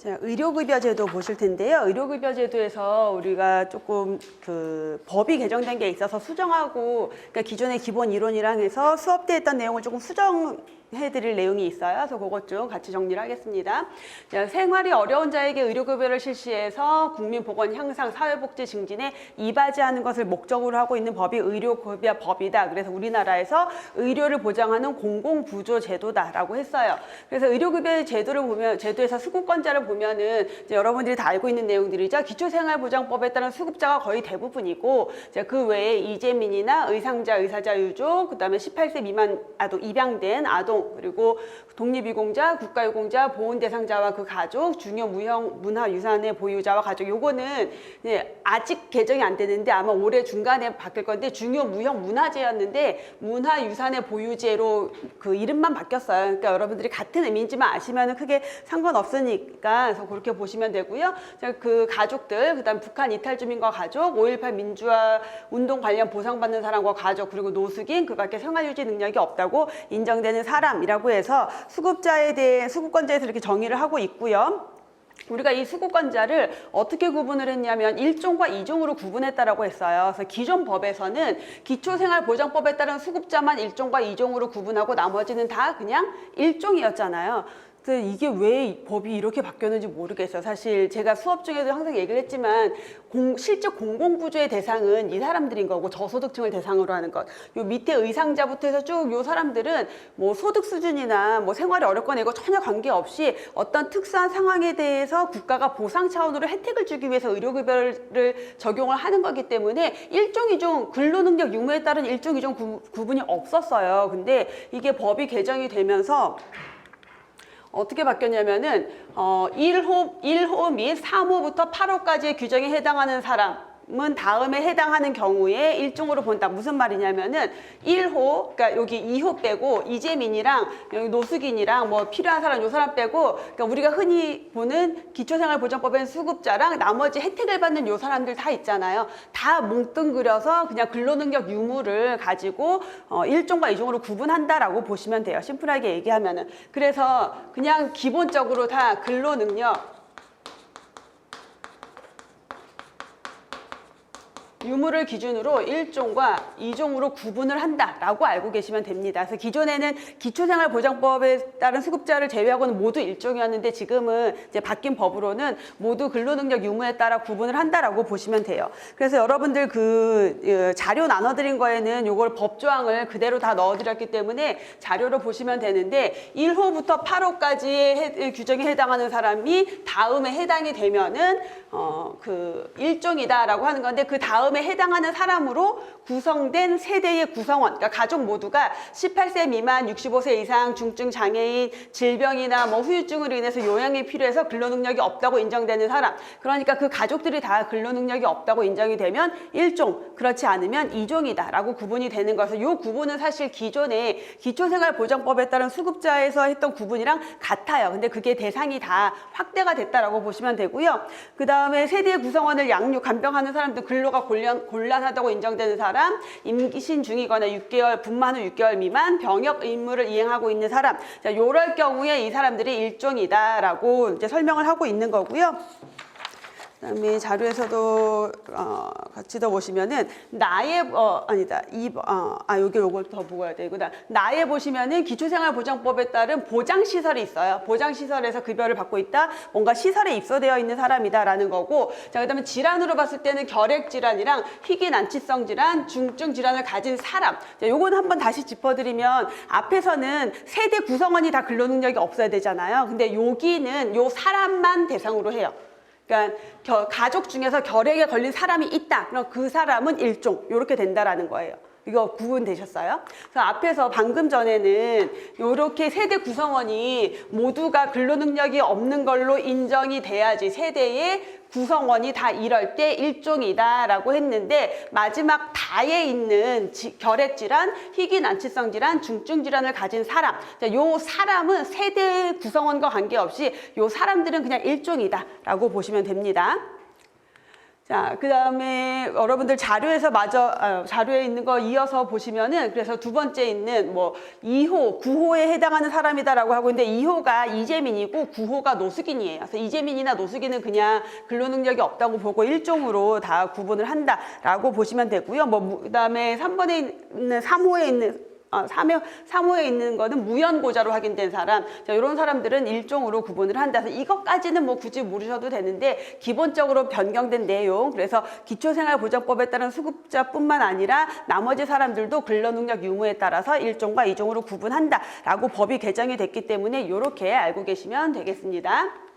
자, 의료급여제도 보실 텐데요. 의료급여제도에서 우리가 조금 그 법이 개정된 게 있어서 수정하고 그러니까 기존의 기본 이론이랑 해서 수업 때 했던 내용을 조금 수정 해드릴 내용이 있어요. 그래서 그것 좀 같이 정리를 하겠습니다. 자, 생활이 어려운 자에게 의료급여를 실시해서 국민보건 향상, 사회복지 증진에 이바지하는 것을 목적으로 하고 있는 법이 의료급여법이다. 그래서 우리나라에서 의료를 보장하는 공공부조 제도다라고 했어요. 그래서 의료급여 제도를 보면 제도에서 수급권자를 보면은 이제 여러분들이 다 알고 있는 내용들이죠. 기초생활보장법에 따른 수급자가 거의 대부분이고 그 외에 이재민이나 의상자, 의사자 유족, 그다음에 18세 미만 아동 입양된 아동 그리고 독립유공자, 국가유공자, 보훈 대상자와 그 가족, 중요 무형 문화유산의 보유자와 가족 요거는 아직 개정이 안 되는데 아마 올해 중간에 바뀔 건데 중요 무형 문화재였는데 문화유산의 보유제로 그 이름만 바뀌었어요. 그러니까 여러분들이 같은 의미인지만 아시면은 크게 상관없으니까 그래서 그렇게 보시면 되고요. 자, 그 가족들, 그다음 북한 이탈 주민과 가족, 5.18 민주화 운동 관련 보상받는 사람과 가족, 그리고 노숙인, 그 밖에 생활 유지 능력이 없다고 인정되는 사람 이라고 해서 수급자에 대해 수급권자에서 이렇게 정의를 하고 있고요. 우리가 이 수급권자를 어떻게 구분을 했냐면 일종과 이종으로 구분했다라고 했어요. 그래서 기존 법에서는 기초생활보장법에 따른 수급자만 일종과 이종으로 구분하고 나머지는 다 그냥 일종이었잖아요. 그래서 이게 왜이 법이 이렇게 바뀌었는지 모르겠어요. 사실 제가 수업 중에도 항상 얘기를 했지만 공, 실제 공공부조의 대상은 이 사람들인 거고 저소득층을 대상으로 하는 것. 요 밑에 의상자부터 해서 쭉 요 사람들은 뭐 소득 수준이나 뭐 생활이 어렵거나 이거 전혀 관계없이 어떤 특수한 상황에 대해서 국가가 보상 차원으로 혜택을 주기 위해서 의료급여를 적용을 하는 거기 때문에 일종 이종 근로능력 유무에 따른 일종 이종 구, 구분이 없었어요. 근데 이게 법이 개정이 되면서 어떻게 바뀌었냐면은 어 1호, 1호 및 3호부터 8호까지의 규정에 해당하는 사람 은 다음에 해당하는 경우에 일종으로 본다. 무슨 말이냐면은 1호, 그러니까 여기 2호 빼고 이재민이랑 여기 노숙인이랑 뭐 필요한 사람 요 사람 빼고 그러니까 우리가 흔히 보는 기초생활보장법엔 수급자랑 나머지 혜택을 받는 요 사람들 다 있잖아요. 다 뭉뚱그려서 그냥 근로능력 유무를 가지고 어, 일종과 이종으로 구분한다라고 보시면 돼요. 심플하게 얘기하면은. 그래서 그냥 기본적으로 다 근로능력 유무를 기준으로 1종과 2종으로 구분을 한다라고 알고 계시면 됩니다. 그래서 기존에는 기초생활보장법에 따른 수급자를 제외하고는 모두 1종이었는데 지금은 이제 바뀐 법으로는 모두 근로능력 유무에 따라 구분을 한다라고 보시면 돼요. 그래서 여러분들 그 어, 자료 나눠드린 거에는 요걸 법조항을 그대로 다 넣어드렸기 때문에 자료로 보시면 되는데 1호부터 8호까지의 규정에 해당하는 사람이 다음에 해당이 되면은 어, 그 일종이다라고 하는 건데 그 다음 에 해당하는 사람으로 구성된 세대의 구성원, 그러니까 가족 모두가 18세 미만, 65세 이상, 중증 장애인, 질병이나 뭐 후유증으로 인해서 요양이 필요해서 근로능력이 없다고 인정되는 사람. 그러니까 그 가족들이 다 근로능력이 없다고 인정이 되면 일종, 그렇지 않으면 이종이다라고 구분이 되는 거라서 이 구분은 사실 기존의 기초생활보장법에 따른 수급자에서 했던 구분이랑 같아요. 근데 그게 대상이 다 확대가 됐다라고 보시면 되고요. 그 다음에 세대 구성원을 양육, 간병하는 사람들 근로가 곤란, 곤란하다고 인정되는 사람, 임신 중이거나 6개월, 분만 후 6개월 미만, 병역 의무를 이행하고 있는 사람. 자, 요럴 경우에 이 사람들이 일종이다라고 이제 설명을 하고 있는 거고요. 그다음에 자료에서도 어, 같이 더 보시면은 나의 어 아니다. 이어아 여기 요걸 더 보아야 되구나 나의 보시면은 기초생활보장법에 따른 보장 시설이 있어요. 보장 시설에서 급여를 받고 있다. 뭔가 시설에 입소되어 있는 사람이다라는 거고 자 그다음에 질환으로 봤을 때는 결핵 질환이랑 희귀 난치성 질환 중증 질환을 가진 사람. 자 요거는 한번 다시 짚어드리면 앞에서는 세대 구성원이 다 근로능력이 없어야 되잖아요. 근데 여기는 요 사람만 대상으로 해요. 그러니까 겨- 가족 중에서 결핵에 걸린 사람이 있다. 그럼 그 사람은 일종 이렇게 된다라는 거예요. 이거 구분되셨어요? 그래서 앞에서 방금 전에는 이렇게 세대 구성원이 모두가 근로능력이 없는 걸로 인정이 돼야지 세대의 구성원이 다 이럴 때 일종이다라고 했는데 마지막 다에 있는 지- 결핵 질환, 희귀 난치성 질환, 중증 질환을 가진 사람. 자, 요 사람은 세대 구성원과 관계없이 요 사람들은 그냥 일종이다라고 보시면 됩니다. 자, 그 다음에 여러분들 자료에서 마저, 아, 자료에 있는 거 이어서 보시면은 그래서 두 번째 있는 뭐 2호, 9호에 해당하는 사람이다라고 하고 있는데 2호가 이재민이고 9호가 노숙인이에요. 그래서 이재민이나 노숙인은 그냥 근로능력이 없다고 보고 일종으로 다 구분을 한다라고 보시면 되고요. 뭐, 그 다음에 3번에 있는 3호에 있는 어, 3호, 3호에 있는 거는 무연고자로 확인된 사람. 자, 이런 사람들은 일종으로 구분을 한다. 그래서 이것까지는 뭐 굳이 모르셔도 되는데 기본적으로 변경된 내용. 그래서 기초생활보장법에 따른 수급자뿐만 아니라 나머지 사람들도 근로능력 유무에 따라서 일종과 이종으로 구분한다라고 법이 개정이 됐기 때문에 이렇게 알고 계시면 되겠습니다.